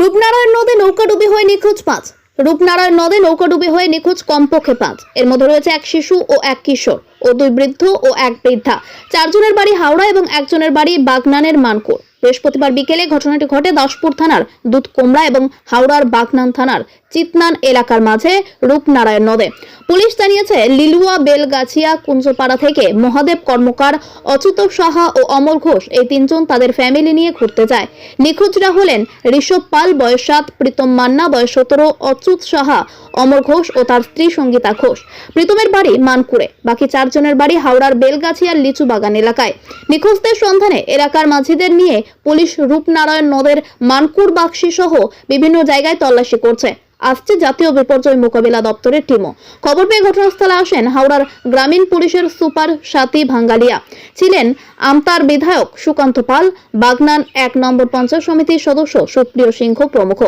রূপনারায়ণ নদে নৌকাডুবি হয়ে নিখোঁজ পাঁচ। রূপনারায়ণ নদে নৌকাডুবি হয়ে নিখোঁজ কমপক্ষে পাঁচ। এর মধ্যে রয়েছে এক শিশু ও এক কিশোর ও দুই বৃদ্ধ ও এক বৃদ্ধা। চারজনের বাড়ি হাওড়া এবং একজনের বাড়ি বাগনানের মানকুর। বৃহস্পতিবার বিকেলে ঘটনাটি ঘটে দশপুর থানার দুধকুমড়া এবং হাওড়ার বাগনান থানার চিতনান এলাকার মাঝে রূপনারায়ণ নদে। পুলিশ জানিয়েছে, লিলুয়া বেলগাছিয়া কুঞ্জপাড়া থেকে মহাদেব কর্মকার অচ্যুত সাহা ও অমল ঘোষ এই তিনজন তাদের ফ্যামিলি নিয়ে ঘুরতে যায়। নিখোঁজরা হলেন ঋষভ পাল, বয়স সাত, প্রীতম মান্না, বয়স সতেরো, অচ্যুত সাহা অমর ঘোষ ও তার স্ত্রী সঙ্গীতা ঘোষ। প্রীতমের বাড়ি মানকুড়ে, বাকি চারজনের বাড়ি হাওড়ার বেলগাছিয়ার লিচু বাগান এলাকায়। নিখোঁজদের সন্ধানে এলাকার মাঝিদের নিয়ে পুলিশ রূপনারায়ণ নদের মানকুর বাক্সি সহ বিভিন্ন জায়গায় তল্লাশি করছে। আসছে জাতীয় বিপর্যয় মোকাবিলা দপ্তরের টিমও। খবর পেয়ে ঘটনাস্থলে আসেন হাওড়ার গ্রামীণ পুলিশের সুপার সাথী ভাঙ্গালিয়া। ছিলেন আমতার বিধায়ক সুকান্ত পাল, বাগনান এক নম্বর পঞ্চায়েত সমিতির সদস্য সুপ্রিয় সিংহ প্রমুখ।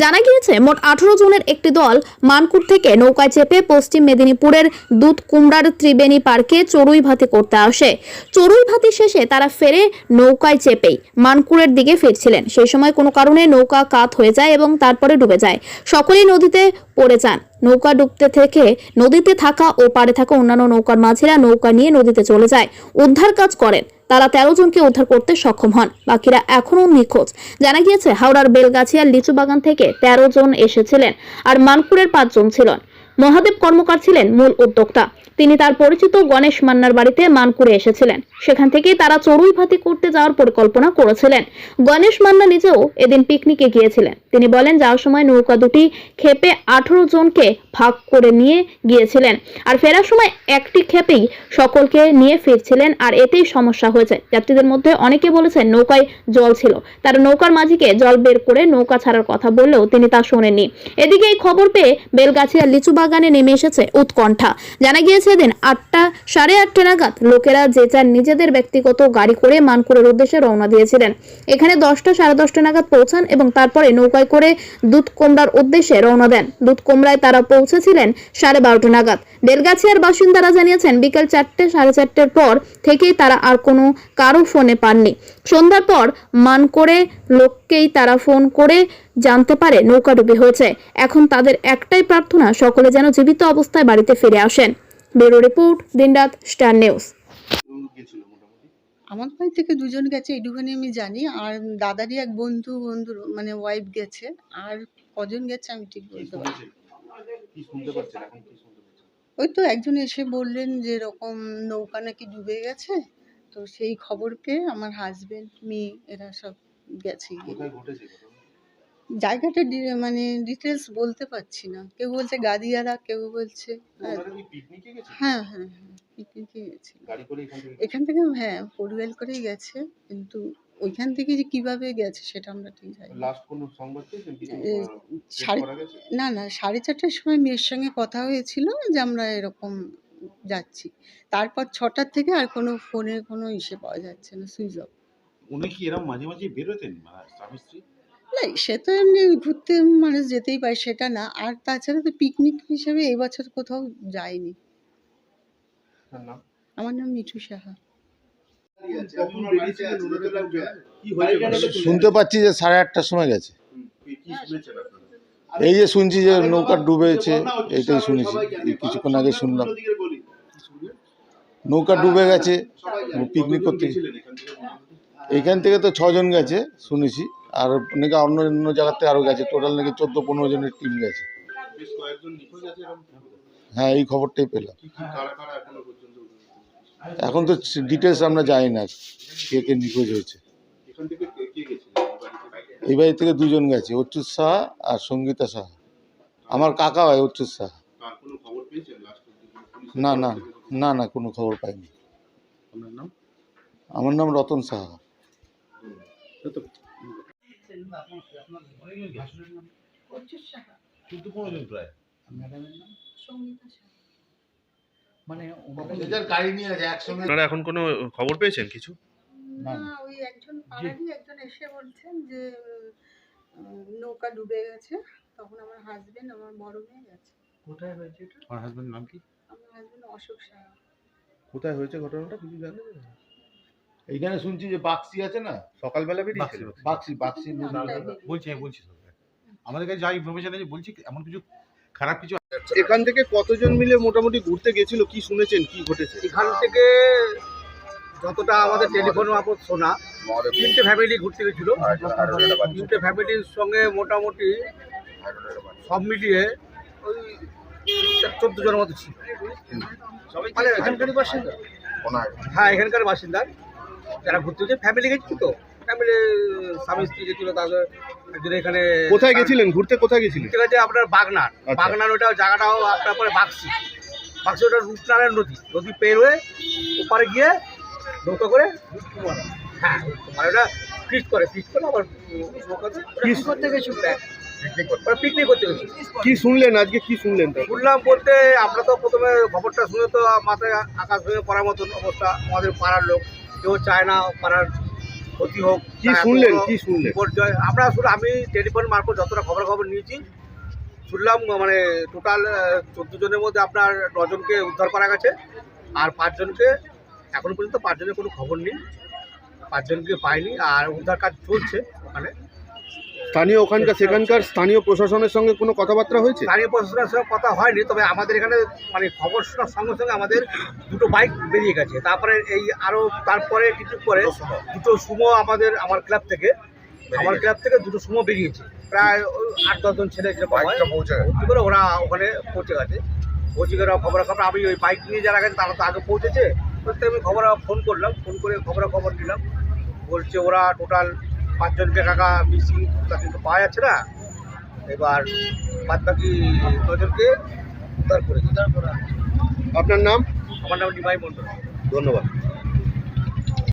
জানা গিয়েছে, মোট আঠারো জনের একটি দল মানকুর থেকে নৌকায় চেপে পশ্চিম মেদিনীপুরের দুধ কুমড়ার ত্রিবেণী পার্কে চড়ুই ভাতি করতে আসে। চড়ুই ভাতি শেষে তারা ফেরে নৌকায় চেপেই মানকুরের দিকে ফিরছিলেন। সেই সময় কোনো কারণে নৌকা কাত হয়ে যায় এবং তারপরে ডুবে যায়। সকলেই নদীতে পড়ে যান। নৌকা ডুবতে থেকে নদীতে থাকা ও পাড়ে থাকা অন্যান্য নৌকার মাঝিরা নৌকা নিয়ে নদীতে চলে যায়। উদ্ধার কাজ করেন। তারা তেরো জনকে উদ্ধার করতে সক্ষম হন। বাকিরা এখনও নিখোঁজ। জানা গিয়েছে, হাওড়ার বেলগাছিয়ার লিচু বাগান থেকে তেরো জন এসেছিলেন আর মানপুরের পাঁচজন ছিলেন। মহাদেব কর্মকার ছিলেন মূল উদ্যোক্তা। তিনি তার পরিচিত গণেশ মান্নার বাড়িতে মানকুরে এসেছিলেন। সেখান থেকেই তারা চড়ুই ভাতি করতে যাওয়ার পরিকল্পনা করেছিলেন। গণেশ মান্না নিজেও এদিন পিকনিকে গিয়েছিলেন। তিনি বলেন, যাওয়ার সময় নৌকা দুটি খেপে আঠারো জনকে ভাগ করে নিয়ে গিয়েছিলেন। আর ফেরার সময় একটি খেপেই সকলকে নিয়ে ফিরছিলেন, আর এতেই সমস্যা হয়েছে। যাত্রীদের মধ্যে অনেকে বলেছেন, নৌকায় জল ছিল। তারা নৌকার মাঝিকে জল বের করে নৌকা ছাড়ার কথা বললেও তিনি তা শোনেননি। এদিকে এই খবর পেয়ে বেলগাছিয়া লিচু বাগানে নেমে এসেছে উৎকণ্ঠা। জানা গিয়েছে এদিন আটটা, সাড়ে আটটা নাগাদ লোকেরা যে যার নিজেদের ব্যক্তিগত গাড়ি করে মানকুরের উদ্দেশ্যে রওনা দিয়েছিলেন। এখানে দশটা, সাড়ে দশটা নাগাদ পৌঁছান এবং তারপরে নৌকায় করে দুধ কোমড়ার উদ্দেশ্যে রওনা দেন। দুধ কোমড়ায় তারা পৌঁছেছিলেন সাড়ে বারোটা নাগাদ। বেলগাছিয়ার বাসিন্দারা জানিয়েছেন, বিকেল চারটে, সাড়ে চারটের পর থেকেই তারা আর কোনো কারও ফোনে পাননি। সন্ধ্যার পর মান করে লোককেই তারা ফোন করে জানতে পারে নৌকাডুবি হয়েছে। এখন তাদের একটাই প্রার্থনা, সকলে যেন জীবিত অবস্থায় বাড়িতে ফিরে আসেন। Bureau report Dinraat star news. আমার বাড়ি থেকে দুজন গেছে এইটুখানি আমি জানি। আর দাদারই এক বন্ধু, বন্ধুর মানে ওয়াইফ গেছে। আর কজন গেছে আমি ঠিক বলতে ওই তো একজন এসে বললেন যে এরকম নৌকা নাকি ডুবে গেছে। তো সেই খবর পেয়ে আমার হাজবেন্ড মেয়ে, এরা সব গেছে গিয়ে। জায়গাটা মানে ডিটেলস বলতে পারছি না। কেউ বলছে গাদিয়ারা কেউ বলছে হ্যাঁ। হ্যাঁ হ্যাঁ হ্যাঁ পিকনিকে গেছে এখান থেকে? হ্যাঁ পরিবেল করেই গেছে কিন্তু ওইখান থেকে যে কীভাবে গেছে সেটা আমরা ঠিক জানি না। না না সাড়ে চারটার সময় মেয়ের সঙ্গে কথা হয়েছিল যে আমরা এরকম যাচ্ছি। তারপর ছটার থেকে আর কোনো ফোনে কোনো ইসে পাওয়া যাচ্ছে না সুইচ অফ। উনি কি এরকম মাঝে মাঝে বেরোতেন মানে স্বামী স্ত্রী না সে তো এমনি ঘুরতে মানুষ যেতেই পারে সেটা না। আর তাছাড়া তো পিকনিক হিসেবে এবছর কোথাও যায়নি। আমার নাম মিঠু সাহা। শুনতে পাচ্ছি যে সাড়ে আটটার সময় গেছে। আপনারা এই যে শুনছি যে নৌকা ডুবেছে এইটাই শুনেছি। কিছুক্ষণ আগে শুনলাম। নৌকা ডুবে গেছে পিকনিক করতে এখান এইখান থেকে তো ছজন গেছে শুনেছি। আর নাকি অন্য অন্য জায়গা থেকে আরও গেছে। টোটাল নাকি চোদ্দ পনেরো জনের টিম গেছে। বেশ কয়েকজন নিখোঁজ আছে এরকম হ্যাঁ এই খবরটাই পেলাম। কি কি কারা কারা এখনও পর্যন্ত এখন তো ডিটেলস আমরা জানি না কে কে নিখোঁজ হয়েছে। এখান থেকে কে কে গেছিলেন এই বাড়ি থেকে? দুজন গেছে অচ্যুত সাহা আর সঙ্গীতা সাহা। আমার কাকা হয় অচ্যুত সাহা। আর কোনো খবর পেয়েছেন লাস্ট না না না না কোনো খবর পাইনি। আমার নাম রতন সাহা। মানে গাড়ি নিয়ে আছে একসঙ্গে। আপনারা এখন কোনো খবর পেয়েছেন কিছু? না। ওই একজন পাড়ারই একজন এসে বলছেন যে নৌকা ডুবে গেছে তখন আমার হাজবেন্ড আমার বড় মেয়ে গেছে। কোথায় হয়েছে এটা? আমার হাজবেন্ড নাম কি? আমার হাজবেন্ড অশোক সাহা। কোথায় হয়েছে ঘটনাটা কিছু জানেন? এইখানে শুনছি যে বাক্সি আছে না? সকালবেলা বেরিয়েছিল। বাক্সি বাক্সি। বলছি আমি বলছি আমাদের কাছে যা ইনফরমেশন আছে বলছি এমন কিছু খারাপ কিছু এখান থেকে কতজন মিলে মোটামুটি ঘুরতে গেছিল? কি শুনেছেন? কি ঘটেছে? এখান থেকে যতটা আমাদের টেলিফোন মারফত শোনা তিনটে ফ্যামিলি ঘুরতে গেছিল। তিনটে ফ্যামিলির সঙ্গে মোটামুটি সব মিলিয়ে ওই চোদ্দ জনের মতো ছিল। মানে এখানকারই বাসিন্দা? হ্যাঁ এখানকার বাসিন্দা। যারা ঘুরতে গেছে ফ্যামিলি গেছিল তো। ফ্যামিলি স্বামী স্ত্রী গেছিল তাদের একজন এখানে কোথায় গেছিলেন? ঘুরতে কোথায় গেছিলেন? ঠিক আছে আপনার বাগনার। আচ্ছা। বাগনার ওটা জায়গাটাও আপনার পরে বাক্সি বাক্সি ওটা রূপনারায়ণ নদী। নদী পের হয়ে ওপারে গিয়ে নৌকা করে হ্যাঁ মানে ওটা ফিস্ট করে ফিস্ট করে আবার করতে ওরা পিকনিক করতে গেছিল। কি শুনলেন? আজকে কি শুনলেন শুনলাম বলতে আমরা তো প্রথমে খবরটা শুনে তো মাথায় আকাশ হয়ে পড়ার মতন অবস্থা। আমাদের পাড়ার লোক। কেউ চায় না পাড়ার ক্ষতি হোক কি শুনলেন? কি শুনলেন? বিপর্যয়। আমরা শুধু আমি টেলিফোন মারফত যতটা খবর খবর নিয়েছি শুনলাম মানে টোটাল চোদ্দ জনের মধ্যে আপনার নজনকে উদ্ধার করা গেছে আর পাঁচজনকে এখন পর্যন্ত পাঁচজনের কোনো খবর নেই পাঁচজনকে পাইনি আর উদ্ধার কাজ চলছে ওখানে। স্থানীয় ওখানকার সেখানকার স্থানীয় প্রশাসনের সঙ্গে কোনো কথাবার্তা হয়েছে? স্থানীয় প্রশাসনের সঙ্গে কথা হয়নি তবে আমাদের এখানে মানে খবর শোনার সঙ্গে সঙ্গে আমাদের দুটো বাইক বেরিয়ে গেছে। তারপরে এই আরও তারপরে কিছু পরে দুটো সুমো। আমাদের আমার ক্লাব থেকে আমার ক্লাব থেকে দুটো সুমো বেরিয়েছে। প্রায় ওই আট দশজন ছেলে পৌঁছে করে ওরা ওখানে পৌঁছে গেছে। পৌঁছে গেলে খবর খবর আমি ওই বাইক নিয়ে যারা গেছে তারা তো আগে পৌঁছেছে। আমি খবর ফোন করলাম ফোন করে খবর খবর নিলাম। বলছে ওরা টোটাল পাঁচজনকে টাকা মিসিং তা কিন্তু পাওয়া যাচ্ছে না। এবার বাদ বাকি ছজনকে উদ্ধার করেছে আপনার নাম? আমার নাম ডিভাই মন্ডল ধন্যবাদ।